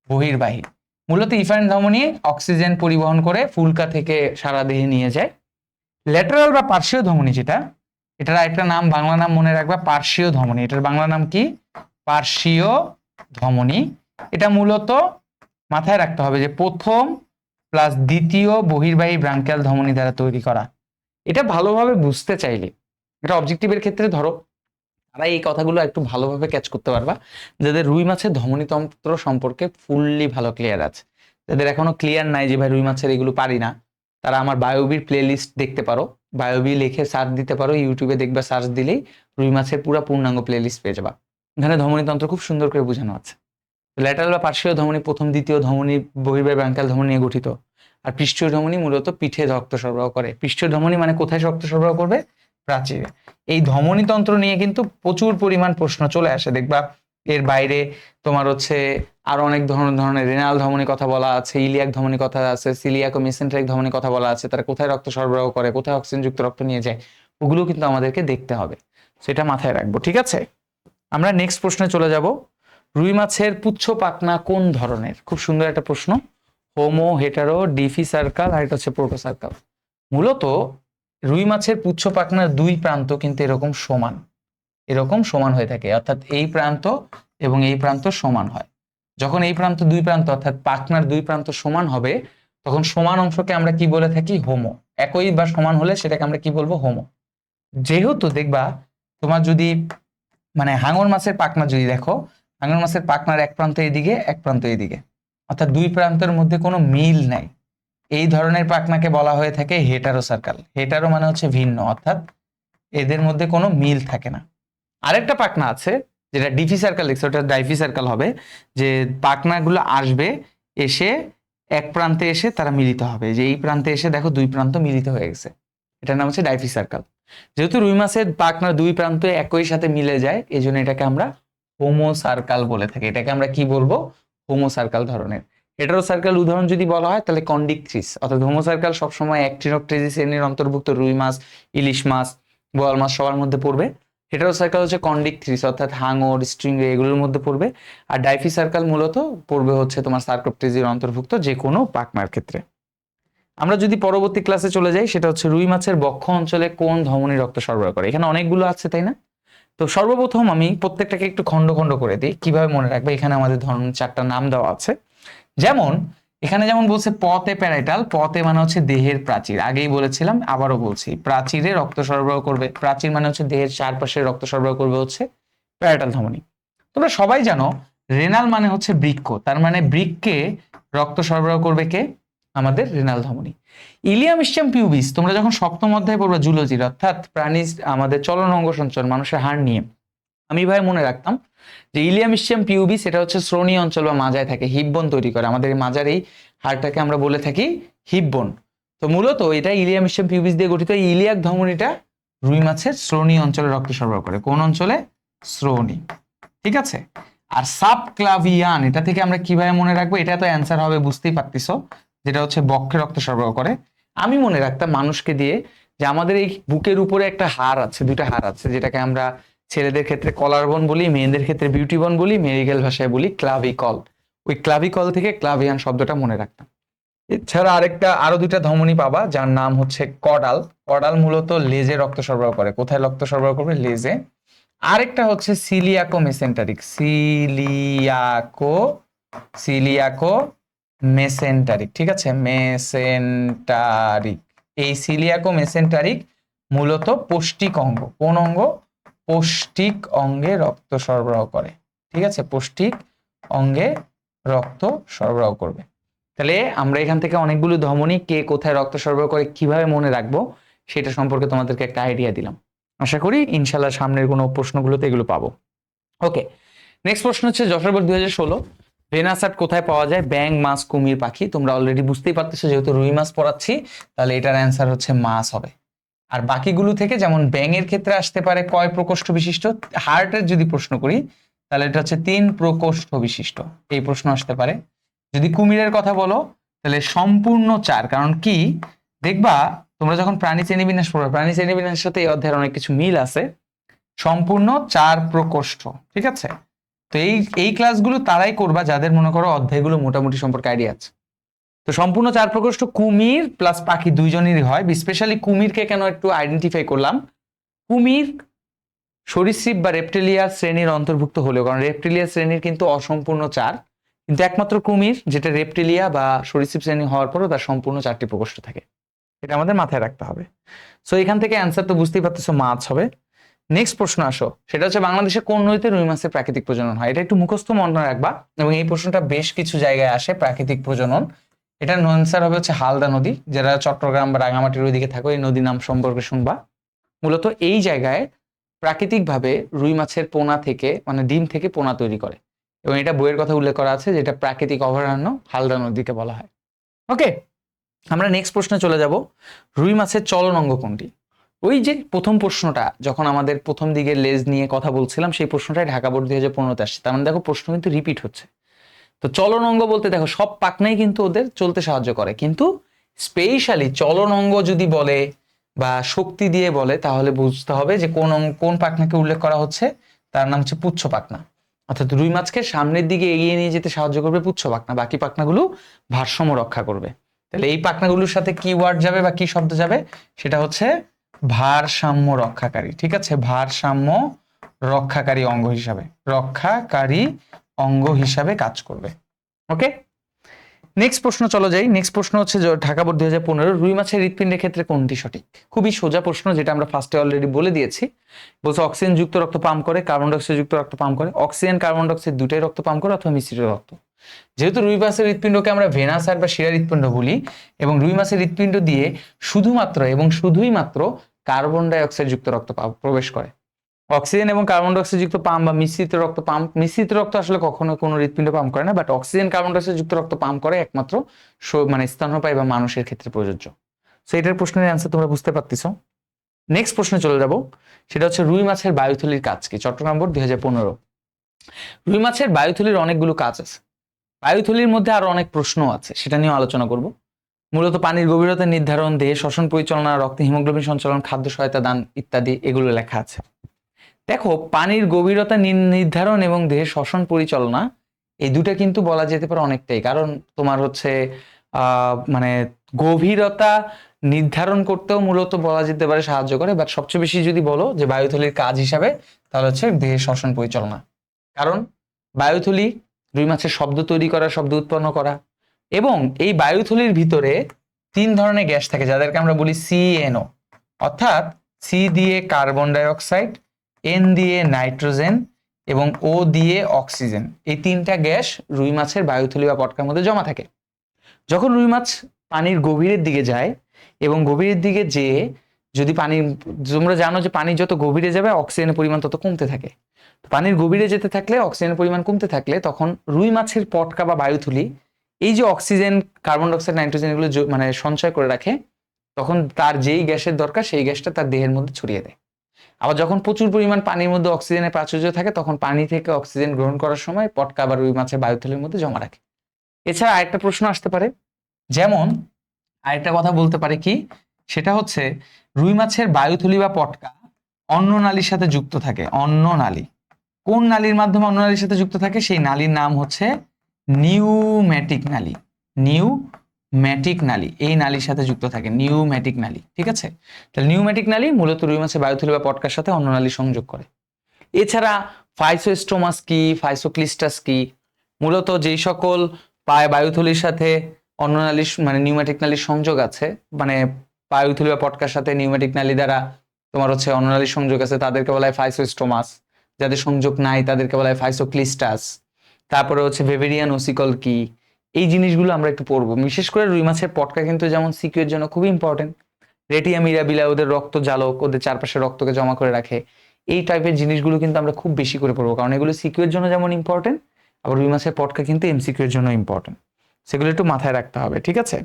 বহির্বাহী। মূলত ইফারেন্ট ধমনী অক্সিজেন পরিবহন করে ফুলকা থেকে সারা দেহে নিয়ে যায়। ল্যাটারাল বা পার্শ্বীয় ধমনী যেটা, এটার একটা নাম, বাংলা নাম মনে রাখবা, পার্শ্বীয় ধমনী। এটার বাংলা নাম কি? পার্শ্বীয় ধমনী। এটা মূলত মাথায় রাখতে হবে যে প্রথম প্লাস দ্বিতীয় বহির্বাহী ব্রাঙ্কিয়াল ধমনী দ্বারা তৈরি করা। এটা ভালোভাবে বুঝতে চাইলে, এটা অবজেক্টিভের ক্ষেত্রে ধরো তারা এই কথাগুলো একটু ভালোভাবে ক্যাচ করতে পারবা। যাদের রুই মাছের ধমনীতন্ত্র সম্পর্কে ফুললি ভালো ক্লিয়ার আছে। যাদের এখনও ক্লিয়ার নাই যে, ভাই, রুই মাছের এগুলো পারি না, তারা আমার বায়োবির প্লে লিস্ট দেখতে পারো। বায়োবি লিখে সার্চ দিতে পারো ইউটিউবে দেখবা সার্চ দিলেই রুই মাছের পুরো পূর্ণাঙ্গ প্লে লিস্ট পেয়ে যাবা। এখানে ধমনীতন্ত্র খুব সুন্দর করে বোঝানো আছে। ল্যাটারাল বা পার্শ্বীয় ধমনী, প্রথম, দ্বিতীয় ধমনী বহির্বাহ ব্যাঙ্কাল ধমনী নিয়ে গঠিত। আর পৃষ্ঠীয় ধমনী মূলত পিঠে রক্ত সরবরাহ করে। পৃষ্ঠীয় ধমনী মানে কোথায় রক্ত সরবরাহ করবে? প্রাচীরে। এই ধমনীতন্ত্র নিয়ে কিন্তু প্রচুর পরিমাণ প্রশ্ন চলে আসে। দেখবা এর বাইরে তোমার হচ্ছে আরও অনেক ধরনের ধরনের রেনাল ধমনী কথা বলা আছে, ইলিয়াক ধমনী কথা আছে, সিলিয়াক ও মেসেন্ট্রিক ধমনী কথা বলা আছে, তারা কোথায় রক্ত সরবরাহ করে, কোথায় অক্সিজেনযুক্ত রক্ত নিয়ে যায়, ওগুলো কিন্তু আমাদেরকে দেখতে হবে। সেটা মাথায় রাখব, ঠিক আছে? আমরা নেক্সট প্রশ্নে চলে যাব। রুই মাছের পুচ্ছ পাখনা কোন ধরনের? খুব সুন্দর একটা প্রশ্ন। হোমো হেটারো ডিফি সার্কাল আর এটা হচ্ছে প্রোটো সার্কাল মূলত রুই মাছের পুচ্ছ পাখনার দুই প্রান্ত কিন্তু এরকম সমান। এরকম সমান হয়ে থাকে, অর্থাৎ এই প্রান্ত এবং এই প্রান্ত সমান হয়। যখন এই প্রান্ত দুই প্রান্ত, অর্থাৎ পাখনার দুই প্রান্ত সমান হবে, তখন সমান অংশকে আমরা কি বলে থাকি? হোমো। একই বা সমান হলে সেটাকে আমরা কি বলব? হোমো। যেহেতু দেখবা, তোমার যদি মানে হাঙর মাছের পাখনা যদি দেখো, হাঙর মাছের পাখনার এক প্রান্ত এদিকে, এক প্রান্ত এদিকে, অর্থাৎ দুই প্রান্তের মধ্যে কোনো মিল নাই। এই ধরনের পাখনাকে বলা হয়ে থাকে হেটারো সার্কাল হেটারো মানে হচ্ছে ভিন্ন, অর্থাৎ এদের মধ্যে কোনো মিল থাকে না। আরেকটা পাখনা আছে, যেটা ডিফি সার্কেল লিখছে ওটা ডাইফি সার্কেল হবে, যে পাখনাগুলো আসবে, এসে এক প্রান্তে এসে তারা মিলিত হবে। যে এই প্রান্তে এসে দেখো দুই প্রান্ত মিলিত হয়ে গেছে। এটার নাম হচ্ছে ডাইফি সার্কেল যেহেতু রুই মাছের পাখনা দুই প্রান্ত একই সাথে মিলে যায় এই জন্য এটাকে আমরা হোমো সার্কাল বলে থাকি। এটাকে আমরা কি বলব? হোমো সার্কাল ধরনের। হেটারো সার্কেল উদাহরণ যদি বলা হয়, তাহলে কন্ডিক্ট্রিস অর্থাৎ হোমো সার্কেল সবসময় অ্যাক্টিনোক্ট্রিস শ্রেণির অন্তর্ভুক্ত, রুই মাছ, ইলিশ মাছ, বোয়াল মাছ সবার মধ্যে পড়বে। হেটারো সার্কেল হচ্ছে কন্ডিক্ট্রিস অর্থাৎ হাঙর স্ট্রিং এগুলোর মধ্যে পড়বে। আর ডাইফি সার্কেল মূলত পড়বে হচ্ছে তোমার সার্কোপ্টেজির অন্তর্ভুক্ত যে কোনো পাকমার ক্ষেত্রে। আমরা যদি পরবর্তী ক্লাসে চলে যাই, সেটা হচ্ছে রুই মাছের বক্ষ অঞ্চলে কোন ধমনী রক্ত সরবরাহ করে। এখানে অনেকগুলো আছে, তাই না? তো সর্বপ্রথম আমি প্রত্যেকটাকে একটু খণ্ড খণ্ড করে দিই। কীভাবে মনে রাখবে? এখানে আমাদের ধরুন চারটা নাম দেওয়া আছে। যেমন, এখানে যেমন বলছে পথে প্যারাইটাল, পথে মানে হচ্ছে দেহের প্রাচীর। আগেই বলেছিলাম, আবারও বলছি, প্রাচীরে রক্ত সরবরাহ করবে। প্রাচীর মানে হচ্ছে দেহের চারপাশে রক্ত সরবরাহ করবে হচ্ছে প্যারাইটাল ধমনী। তোমরা সবাই জানো, রেনাল মানে হচ্ছে বৃক্ক তার মানে বৃক্কে রক্ত সরবরাহ করবে কে? আমাদের রেনাল ধমনী। ইলিয়াম ইস্টাম পিউবিস, তোমরা যখন সপ্তম অধ্যায় পড়বে জুলজির, অর্থাৎ প্রাণী আমাদের চলন অঙ্গ সঞ্চল মানুষের হাড় নিয়ে আমি ভাই মনে রাখতাম যে ইলিয়াম ইস্টাম পিউবিস এটা হচ্ছে শ্রোণী অঞ্চল বা মাজায় থাকে হিপবন তৈরি করে। আমাদের এই মাজার এই হাড়টাকে আমরা বলে থাকি হিপবন তো মূলত এটা ইলিয়াম ইস্টাম পিউবিস দিয়ে গঠিত ইলিয়াক ধমনীটা রুই মাছের শ্রোণী অঞ্চলে রক্ত সরবরাহ করে। কোন অঞ্চলে? শ্রোণী। ঠিক আছে? আর সাবক্লাভিয়ান, এটা থেকে আমরা কীভাবে মনে রাখব? এটা তো অ্যান্সার হবে, বুঝতেই পারতিস যেটা হচ্ছে বক্ষে রক্ত সরবরাহ করে। আমি মনে রাখতাম মানুষকে দিয়ে যে আমাদের এই বুকের উপরে একটা হাড় আছে, দুইটা হাড় আছে, যেটাকে আমরা ছেলেদের ক্ষেত্রে কলার বন বলি, মেয়েদের ক্ষেত্রে বিউটি বন বলি মেডিকেল ভাষায় বলি ক্লাভিকল ওই ক্লাভিকল থেকে ক্লাভিয়ান শব্দটা মনে রাখতাম। এছাড়া আরেকটা, আরও দুইটা ধমনী পাবা, যার নাম হচ্ছে কডাল কডাল মূলত লেজে রক্ত সরবরাহ করে। কোথায় রক্ত সরবরাহ করবে? লেজে। আরেকটা হচ্ছে সিলিয়াকো মেসেন্টারিক সিলিয়াকো সিলিয়াকো মেসেন্টারিক ঠিক আছে? মেসেন্টারিক এই সিলিয়াকো মেসেন্টারিক মূলত পৌষ্টিক অঙ্গ। কোন অঙ্গ? পৌষ্টিক অঙ্গে রক্ত সরবরাহ করে। ঠিক আছে? পৌষ্টিক অঙ্গে রক্ত সরবরাহ করবে। তাহলে আমরা এখান থেকে অনেকগুলো ধমনী, কে কোথায় রক্ত সরবরাহ করে, কীভাবে মনে রাখব, সেটা সম্পর্কে তোমাদেরকে একটা আইডিয়া দিলাম। আশা করি ইনশাল্লাহ সামনের কোনো প্রশ্নগুলোতে এগুলো পাবো। ওকে নেক্সট প্রশ্ন হচ্ছে, যশোর দুই হাজার ষোলো, ভেনাসাট কোথায় পাওয়া যায়? ব্যাং মাছ, কুমির, পাখি, তোমরা অলরেডি বুঝতেই পারতেছো, যেহেতু রুই মাছ পড়াচ্ছি, তাহলে এটার অ্যান্সার হচ্ছে মাছ হবে। আর বাকিগুলো থেকে যেমন ব্যাঙের ক্ষেত্রে আসতে পারে কয় প্রকোষ্ঠ বিশিষ্ট? হার্টের যদি প্রশ্ন করি, তাহলে এটা হচ্ছে তিন প্রকোষ্ঠ বিশিষ্ট। এই প্রশ্ন আসতে পারে। যদি কুমিরের কথা বলো, তাহলে সম্পূর্ণ চার। কারণ কি? দেখবা, তোমরা যখন প্রাণী শ্রেণীবিন্যাস পড়বে, প্রাণী শ্রেণীবিন্যাসের সাথে এই অধ্যায়ের অনেক কিছু মিল আছে। সম্পূর্ণ চার প্রকোষ্ঠ, ঠিক আছে? তো এই এই ক্লাসগুলো তারাই করবা, যাদের মনে করো অধ্যায়গুলো মোটামুটি সম্পর্কে আইডিয়া আছে। তো সম্পূর্ণ চার প্রকোষ্ঠ কুমির প্লাস পাখি দুইজনেরই হয়। স্পেশালি কুমিরকে কেন একটু আইডেন্টিফাই করলাম? কুমির সরীসৃপ বা রেপটেলিয়ার শ্রেণির অন্তর্ভুক্ত হলেও, কারণ রেপটেলিয়া শ্রেণির কিন্তু অসম্পূর্ণ চার। কিন্তু একমাত্র কুমির, যেটা রেপটেলিয়া বা সরীসৃপ শ্রেণি হওয়ার পরও তার সম্পূর্ণ চারটি প্রকোষ্ঠ থাকে। এটা আমাদের মাথায় রাখতে হবে। সো এখান থেকে অ্যান্সার তো বুঝতেই পারতেছো, মাছ হবে। নেক্সট প্রশ্ন আসো। সেটা হচ্ছে বাংলাদেশে কোন নদীতে রুই মাছের প্রাকৃতিক প্রজনন হয়? এটা একটু মুখস্থ মনে রাখবা, এবং এই প্রশ্নটা বেশ কিছু জায়গায় আসে প্রাকৃতিক প্রজনন। এটার আনসার হবে হচ্ছে হালদা নদী, যারা চট্টগ্রাম বা রাঙামাটির ওইদিকে থাকো, এই নদীর নাম সম্পর্কে শুনবা। মূলত এই জায়গায় প্রাকৃতিকভাবে রুই মাছের পোনা থেকে মানে ডিম থেকে পোনা তৈরি করে। এবং এটা বইয়ের কথা উল্লেখ করা আছে, যেটা প্রাকৃতিক অভয়ারণ্য হালদা নদীকে বলা হয়। ওকে আমরা নেক্সট প্রশ্নে চলে যাব। রুই মাছের চলন অঙ্গ কোনটি? ওই যে প্রথম প্রশ্নটা, যখন আমাদের প্রথম দিকে লেজ নিয়ে কথা বলছিলাম, সেই প্রশ্নটাই ঢাকা বোর্ড দুই হাজার পনেরোতে আসছে। তার মানে দেখো প্রশ্ন কিন্তু রিপিট হচ্ছে। তো চলন অঙ্গ বলতে দেখো, সব পাকনাই কিন্তু ওদের চলতে সাহায্য করে। কিন্তু স্পেশালি চলন অঙ্গ যদি বলে বা শক্তি দিয়ে বলে, তাহলে বুঝতে হবে যে কোন অঙ্গ- কোন পাকনাকে উল্লেখ করা হচ্ছে। তার নাম হচ্ছে পুচ্ছ পাকনা অর্থাৎ রুই মাছকে সামনের দিকে এগিয়ে নিয়ে যেতে সাহায্য করবে পুচ্ছ পাকনা বাকি পাকনাগুলো ভারসাম্য রক্ষা করবে। তাহলে এই পাকনাগুলোর সাথে কি ওয়ার্ড যাবে বা কি শব্দ যাবে? সেটা হচ্ছে ভারসাম্য রক্ষাকারী। ঠিক আছে? ভারসাম্য রক্ষাকারী অঙ্গ হিসাবে। রক্ষাকারী অঙ্গ হিসাবে কাজ করবে। ওকে নেক্সট প্রশ্ন, চলো যাই। নেক্সট প্রশ্ন হচ্ছে ঢাকা বোর্ড দুই হাজার পনেরো রুই মাছের হৃৎপিণ্ডের ক্ষেত্রে কোনটি সঠিক? খুবই সোজা প্রশ্ন, যেটা আমরা ফার্স্টে অলরেডি বলে দিয়েছি। বলছে অক্সিজেন যুক্ত রক্ত পাম্প করে কার্বন ডাইঅক্সাইড যুক্ত রক্ত পাম্প করে। অক্সিজেন কার্বন ডাইঅক্সাইড দুটাই রক্ত পাম্প করে অথবা মিশ্রিত রক্ত। যেহেতু রুই মাছের হৃৎপিণ্ডকে আমরা ভেনাসার বা শিরা হৃৎপিণ্ড বলি, এবং রুই মাছের হৃৎপিণ্ড দিয়ে শুধুমাত্র এবং শুধুই মাত্র কার্বন ডাই অক্সাইড যুক্ত রক্ত প্রবেশ করে। অক্সিজেন এবং কার্বন ডাই অক্সাইড যুক্ত পাম্প বা মিশ্রিত রক্ত পাম্প, মিশ্রিত রক্ত আসলে কখনো কোনো হৃৎপিণ্ড পাম্প করে না but oxygen, carbon dioxide যুক্ত রক্ত পাম্প করে একমাত্র মানে স্তন্যপায়ী বা মানুষের ক্ষেত্রে প্রযোজ্য। সো এটার প্রশ্নের অ্যান্সার তোমরা বুঝতে পারতেছো। নেক্সট প্রশ্নে চলে যাব, সেটা হচ্ছে রুই মাছের বায়ুথলির কাজ কি? চট্টগ্রাম বোর্ড দুই রুই মাছের বায়ুথলির অনেকগুলো কাজ আছে। বায়ুথলির মধ্যে আরও অনেক প্রশ্ন আছে, সেটা নিয়ে আলোচনা করব। মূলত পানির গভীরতা নির্ধারণ, দেহে শ্বসন পরিচালনা, রক্তে হিমোগ্লোবিন সঞ্চালন, খাদ্য সহায়তা দান ইত্যাদি, এগুলো লেখা আছে। দেখো, পানির গভীরতা নির্ধারণ এবং দেহের শ্বসন পরিচালনা, এই দুটা কিন্তু বলা যেতে পারে অনেকটাই। কারণ তোমার হচ্ছে মানে গভীরতা নির্ধারণ করতেও মূলত বলা যেতে পারে সাহায্য করে। বাট সবচেয়ে বেশি যদি বলো যে বায়ুথলির কাজ হিসাবে, তাহলে হচ্ছে দেহের শ্বসন পরিচালনা। কারণ বায়ুথলি রুই মাছের শব্দ তৈরি করা, শব্দ উৎপন্ন করা। এবং এই বায়ুথলির ভিতরে তিন ধরনের গ্যাস থাকে, যাদেরকে আমরা বলি সিএনও অর্থাৎ সি দিয়ে কার্বন ডাই অক্সাইড এন দিয়ে নাইট্রোজেন এবং ও দিয়ে অক্সিজেন। এই তিনটা গ্যাস রুই মাছের বায়ুথলি বা পটকার মধ্যে জমা থাকে। যখন রুই মাছ পানির গভীরের দিকে যায় এবং গভীরের দিকে যেয়ে যদি পানি, তোমরা জানো যে পানি যত গভীরে যাবে, অক্সিজেনের পরিমাণ তত কমতে থাকে। পানির গভীরে যেতে থাকলে, অক্সিজেনের পরিমাণ কমতে থাকলে তখন রুই মাছের পটকা বা বায়ুথলি, এই যে অক্সিজেন, কার্বন ডাইঅক্সাইড, নাইট্রোজেন এগুলো মানে সঞ্চয় করে রাখে, তখন তার যেই গ্যাসের দরকার, সেই গ্যাসটা তার দেহের মধ্যে ছড়িয়ে দেয়। আবার যখন প্রচুর পরিমাণ পানির মধ্যে অক্সিজেনের প্রাচুর্য থাকে, তখন পানি থেকে অক্সিজেন গ্রহণ করার সময় পটকা বা রুই মাছের বায়ুথলির মধ্যে জমা রাখে। এছাড়া আরেকটা প্রশ্ন আসতে পারে, যেমন আরেকটা কথা বলতে পারে কি, সেটা হচ্ছে রুই মাছের বায়ুথলি বা পটকা অন্য নালীর সাথে যুক্ত থাকে, অন্য নালী। কোন নালীর মাধ্যমে অন্য নালীর সাথে যুক্ত থাকে? সেই নালীর নাম হচ্ছে নিউম্যাটিক নালী। নিউম্যাটিক নালী, এই নালীর সাথে যুক্ত থাকে, নিউম্যাটিক নালী, ঠিক আছে? তাহলে নিউম্যাটিক নালী মূলত রুই মাছের বায়ুথলি বা পটকার সাথে অন্য নালী সংযোগ করে। এছাড়া ফাইসোস্টোমাস কি, ফাইসোক্লিস্টাস কি? মূলত যেই সকল পায় বায়ুথলির সাথে অন্য নালীর মানে নিউম্যাটিক নালীর সংযোগ আছে মানে বায়ুথলি বা পটকার সাথে নিউম্যাটিক নালী দ্বারা তোমার হচ্ছে অন্য নালীর সংযোগ আছে, তাদেরকে বলা হয় ফাইসোস্টোমাস যাদের সংযোগ নাই, তাদেরকে বলা হয় ফাইসোক্লিস্টাস। তারপরে হচ্ছে ভেভেরিয়ান ওসিকল কি? এই জিনিসগুলো আমরা একটু পড়ব। বিশেষ করে রুই মাছের পটকা কিন্তু যেমন সিকিউর জন্য খুবই ইম্পর্টেন্ট রেটিয়া মিরাবিলা ওদের রক্ত জালক ওদের চারপাশে রক্তকে জমা করে রাখে। এই টাইপের জিনিসগুলো কিন্তু আমরা খুব বেশি করে পড়ব। কারণ এগুলো সিকিউর জন্য যেমন ইম্পর্টেন্ট আবার রুই মাছের পটকা কিন্তু এমসিকিউর জন্য ইম্পর্টেন্ট সেগুলো একটু মাথায় রাখতে হবে, ঠিক আছে?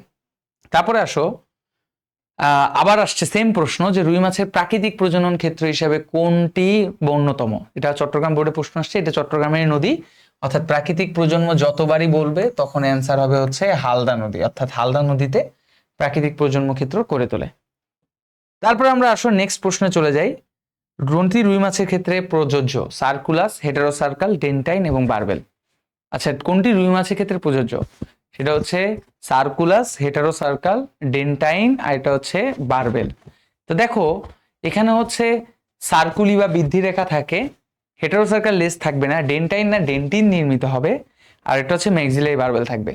তারপরে আসো। আবার আসছে সেম প্রশ্ন যে রুই মাছের প্রাকৃতিক প্রজনন ক্ষেত্র হিসেবে কোনটি বন্যতম? এটা চট্টগ্রাম বোর্ডে প্রশ্ন আসছে, এটা চট্টগ্রামের নদী। অর্থাৎ প্রাকৃতিক প্রজন্ম যতবারই বলবে, তখন অ্যান্সার হবে হচ্ছে হালদা নদী। অর্থাৎ হালদা নদীতে প্রাকৃতিক প্রজন্ম ক্ষেত্র করে তোলে। তারপরে আমরা আসো নেক্সট প্রশ্নে চলে যাই। গ্রন্থি রুই মাছের ক্ষেত্রে প্রযোজ্য সার্কুলাস হেটারো হেটারোসার্কাল, ডেন্টাইন এবং বারবেল। আচ্ছা কোনটি রুই মাছের ক্ষেত্রে প্রযোজ্য? সেটা হচ্ছে সার্কুলাস হেটারো হেটারোসার্কাল, ডেন্টাইন আর এটা হচ্ছে বারবেল। তো দেখো, এখানে হচ্ছে সার্কুলি বা বৃদ্ধি রেখা থাকে হেটারোসার্কাল লেস থাকবে না ডেন্টাইন না ডেন্টিন নির্মিত হবে, আর এটা হচ্ছে ম্যাক্সিলাই বারবেল থাকবে।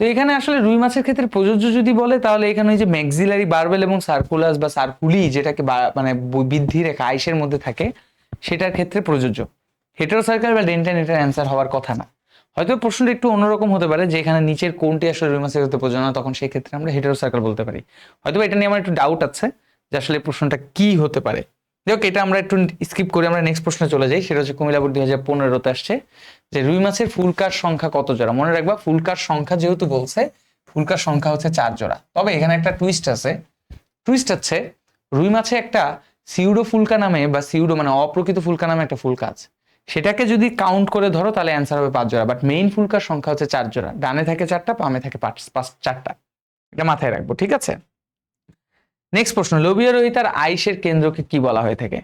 তো এখানে আসলে রুই মাছের ক্ষেত্রে প্রযোজ্য যদি বলে, তাহলে এখানে ওই যে ম্যাক্সিলারি বারবেল এবং সার্কুলাস বা সার্কুলি যেটাকে মানে বৃদ্ধি রেখা, আইসের মধ্যে থাকে, সেটার ক্ষেত্রে প্রযোজ্য। হেটারোসার্কাল বা ডেন্টাইন এটার অ্যান্সার হওয়ার কথা না। হয়তো প্রশ্নটা একটু অন্যরকম হতে পারে, যে এখানে নিচের কোনটি আসলে রুই মাছের ক্ষেত্রে প্রযোজ্য না, তখন সেই ক্ষেত্রে আমরা হেটারোসার্কাল বলতে পারি। হয়তো এটা নিয়ে আমার একটু ডাউট আছে, যে আসলে প্রশ্নটা কি হতে পারে। যাই এটা আমরা একটু স্কিপ করে আমরা নেক্সট প্রশ্নে চলে যাই। সেটা হচ্ছে কুমিল্লা দুই হাজার পনেরোতে আসছে যে, রুই মাছের ফুলকার সংখ্যা কত জোড়া? মনে রাখবা ফুলকার সংখ্যা যেহেতু বলছে ফুলকার সংখ্যা হচ্ছে চার জোড়া। তবে এখানে একটা টুইস্ট আছে। টুইস্ট হচ্ছে, রুই মাছে একটা সিউডো ফুলকা নামে বা সিউডো মানে অপ্রকৃত ফুলকা নামে একটা ফুলকা আছে। সেটাকে যদি কাউন্ট করে ধরো, তাহলে অ্যান্সার হবে পাঁচ জোড়া। বাট মেইন ফুলকার সংখ্যা হচ্ছে চার জোড়া। ডানে থাকে চারটা, বামে থাকে পাঁচ পাঁচ, চারটা। এটা মাথায় রাখব, ঠিক আছে? নেক্সট প্রশ্ন লোবিয়া রোহিতার আইসের কেন্দ্রকে কি বলা হয়ে থাকে?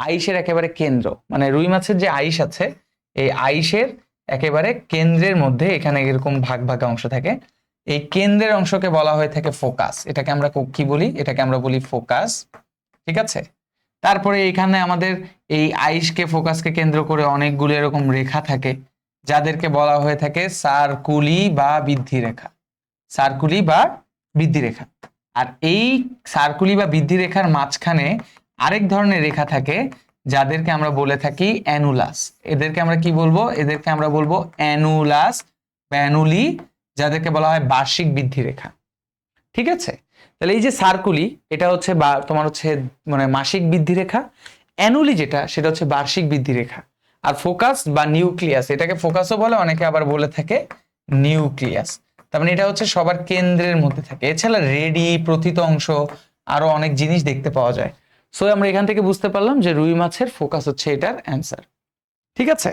আইসের একেবারে কেন্দ্র মানে রুই মাছের যে আইস আছে, এই আইসের একেবারে কেন্দ্রের মধ্যে এখানে এরকম ভাগ ভাগ অংশ থাকে। এই কেন্দ্রের অংশকে বলা হয়ে থাকে ফোকাস, এটাকে আমরা কি বলি? এটাকে আমরা বলি ফোকাস, ঠিক আছে? তারপরে এখানে আমাদের এই আইসকে, ফোকাসকে কেন্দ্র করে অনেকগুলো এরকম রেখা থাকে, যাদেরকে বলা হয়ে থাকে সার্কুলি বা বৃদ্ধি রেখা। সার্কুলি বা বৃদ্ধি রেখা। আর এই সার্কুলি বা বৃদ্ধি রেখার মাঝখানে আরেক ধরনের রেখা থাকে যাদেরকে আমরা বলে থাকি অ্যানুলাস। এদেরকে আমরা কি বলব? এদেরকে আমরা বলব অ্যানুলাস বা অ্যানুলি যাদেরকে বলা হয় বার্ষিক বৃদ্ধি রেখা। ঠিক আছে? তাহলে এই যে সার্কুলি, এটা হচ্ছে বা- তোমার হচ্ছে মানে মাসিক বৃদ্ধি রেখা। অ্যানুলি যেটা, সেটা হচ্ছে বার্ষিক বৃদ্ধি রেখা। আর ফোকাস বা নিউক্লিয়াস, এটাকে ফোকাসও বলে, অনেকে আবার বলে থাকে নিউক্লিয়াস। তার মানে এটা হচ্ছে সবার কেন্দ্রের মধ্যে থাকে। এছাড়া রেডি, প্রথিত অংশ, আরও অনেক জিনিস দেখতে পাওয়া যায়। সো আমরা এখান থেকে বুঝতে পারলাম যে রুই মাছের ফোকাস হচ্ছে এটার অ্যান্সার ঠিক আছে?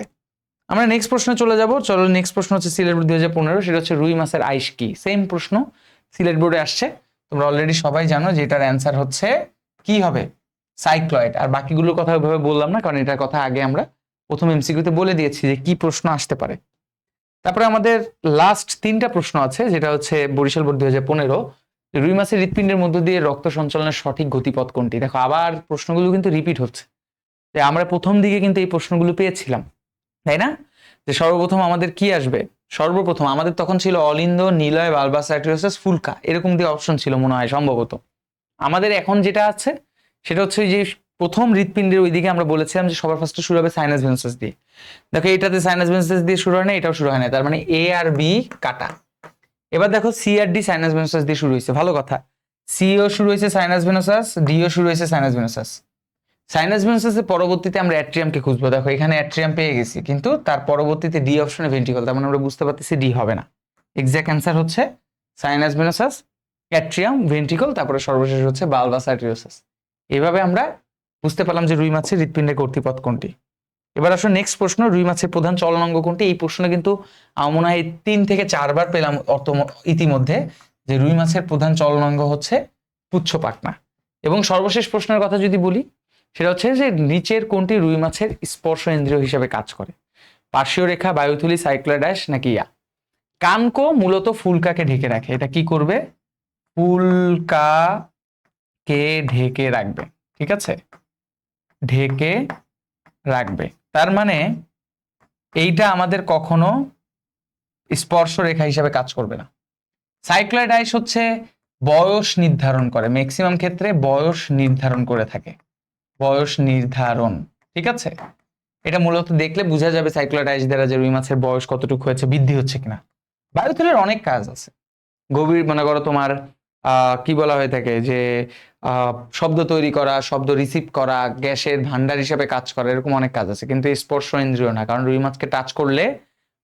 আমরা নেক্সট প্রশ্নে চলে যাব। চলো নেক্সট প্রশ্ন হচ্ছে সিলেট বোর্ড দুই হাজার পনেরো, সেটা হচ্ছে রুই মাছের আইস কি? সেম প্রশ্ন, সিলেট বোর্ডে আসছে। তোমরা অলরেডি সবাই জানো যে এটার অ্যান্সার হচ্ছে কি হবে? সাইক্লয়েড আর বাকিগুলোর কথা ওইভাবে বললাম না, কারণ এটার কথা আগে আমরা প্রথম এমসিকিউতে বলে দিয়েছি যে কি প্রশ্ন আসতে পারে। তারপরে আমাদের লাস্ট তিনটা প্রশ্ন আছে, যেটা হচ্ছে বরিশাল বোর্ড দুই হাজার পনেরো। রুই মাছের হৃৎপিণ্ডের মধ্য দিয়ে রক্ত সঞ্চালনের সঠিক গতিপথ কোনটি? দেখো, আবার প্রশ্নগুলো কিন্তু রিপিট হচ্ছে। যে আমরা প্রথম দিকে কিন্তু এই প্রশ্নগুলো পেয়েছিলাম, তাই না? যে সর্বপ্রথম আমাদের কি আসবে? সর্বপ্রথম আমাদের তখন ছিল অলিন্দ, নিলয়, বালবাস ফুলকা। এরকম দিয়ে অপশন ছিল মনে হয়, সম্ভবত। আমাদের এখন যেটা আছে, সেটা হচ্ছে যে প্রথম হৃৎপিণ্ডের ওইদিকে আমরা বলেছিলাম যে সবার ফার্স্টে শুরু হবে সাইনাস ভেন্সাস দিয়ে। দেখো, এটাতে সাইনাস ভেন্সাস দিয়ে শুরু হয় না, এটাও শুরু হয় না, তার মানে এ আর বি কাটা। এবার দেখো সি আর ডি সাইনাস ভেনোসাস দিয়ে শুরু হয়েছে, ভালো কথা। সিও শুরু হয়েছে সাইনাস ভেনোসাস ডিও শুরু হয়েছে সাইনাস ভেনোসাস সাইনাস ভেনোসাসের পরবর্তীতে আমরা অ্যাট্রিয়ামকে খুঁজবো। দেখো, এখানে অ্যাট্রিয়াম পেয়ে গেছি, কিন্তু তার পরবর্তীতে ডি অপশনে ভেন্ট্রিকল তার মানে আমরা বুঝতে পারতেছি ডি হবে না। এক্স্যাক্ট অ্যান্সার হচ্ছে সাইনাস ভেনোসাস অ্যাট্রিয়াম ভেন্ট্রিকল তারপরে সর্বশেষ হচ্ছে বালবাস আর্টিওসাস এভাবে আমরা বুঝতে পারলাম যে রুই মাছের হৃৎপিণ্ডের কর্তৃপথ কোনটি। এবার আসলে নেক্সট প্রশ্ন, রুই মাছের প্রধান চলনাঙ্গ কোনটি? এই প্রশ্ন কিন্তু মনে হয় তিন থেকে চারবার পেলাম অর্থ ইতিমধ্যে যে রুই মাছের প্রধান চলনাঙ্গ হচ্ছে পুচ্ছ পাখনা এবং সর্বশেষ প্রশ্নের কথা যদি বলি, সেটা হচ্ছে যে নিচের কোনটি রুই মাছের স্পর্শ ইন্দ্রিয় হিসেবে কাজ করে? পার্শ্বীয় রেখা, বায়ুথলি সাইক্লোড্যাশ নাকি ইয়া? কানকো মূলত ফুলকাকে ঢেকে রাখে। এটা কি করবে? ফুলকাকে ঢেকে রাখবে। ঠিক আছে? ঢেকে রাখবে। তার মানে এইটা আমাদের কখনো স্পর্শ রেখা হিসাবে কাজ করবে না। সাইক্লয়েড আইস হচ্ছে বয়স নির্ধারণ করে, ম্যাক্সিমাম ক্ষেত্রে বয়স নির্ধারণ করে থাকে। বয়স নির্ধারণ, ঠিক আছে? এটা মূলত দেখলে বোঝা যাবে সাইক্লয়েড আইস দ্বারা যে রুই মাছের বয়স কতটুকু হয়েছে, বৃদ্ধি হচ্ছে কিনা। বায়ুথলের অনেক কাজ আছে। গভীর, মনে করো তোমার কি বলা হয়ে থাকে যে শব্দ তৈরি করা, শব্দ রিসিভ করা, গ্যাসের ভান্ডার হিসেবে কাজ করা, এরকম অনেক কাজ আছে। কিন্তু স্পর্শ ইন্দ্রিয় না, কারণ রুই মাছকে টাচ করলে,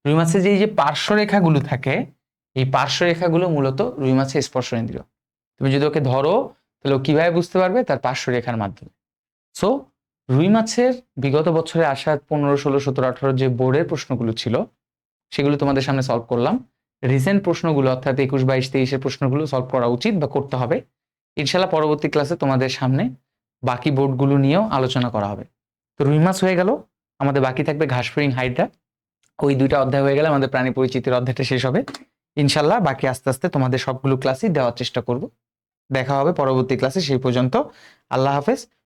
রুই মাছের যে, এই যে পার্শ্বরেখাগুলো থাকে, এই পার্শ্বরেখাগুলো মূলত রুই মাছের স্পর্শ ইন্দ্রিয়। তুমি যদি ওকে ধরো, তাহলে ও কীভাবে বুঝতে পারবে? তার পার্শ্বরেখার মাধ্যমে। সো রুই মাছের বিগত বছরে আসা পনেরো, ষোলো, সতেরো, আঠারো যে বোর্ডের প্রশ্নগুলো ছিল, সেগুলো তোমাদের সামনে সলভ করলাম। রিসেন্ট প্রশ্নগুলো, অর্থাৎ একুশ, বাইশ, তেইশের প্রশ্নগুলো সলভ করা উচিত বা করতে হবে। ইনশাল্লাহ পরবর্তী ক্লাসে তোমাদের সামনে বাকি বোর্ডগুলো নিয়েও আলোচনা করা হবে। তো রুই মাছ হয়ে গেল, আমাদের বাকি থাকবে ঘাসফড়িং হাইড্রা। ওই দুইটা অধ্যায় হয়ে গেলে আমাদের প্রাণী পরিচিতির অধ্যায়টা শেষ হবে। ইনশাল্লাহ বাকি আস্তে আস্তে তোমাদের সবগুলো ক্লাসই দেওয়ার চেষ্টা করব। দেখা হবে পরবর্তী ক্লাসে সেই পর্যন্ত। আল্লাহ হাফেজ।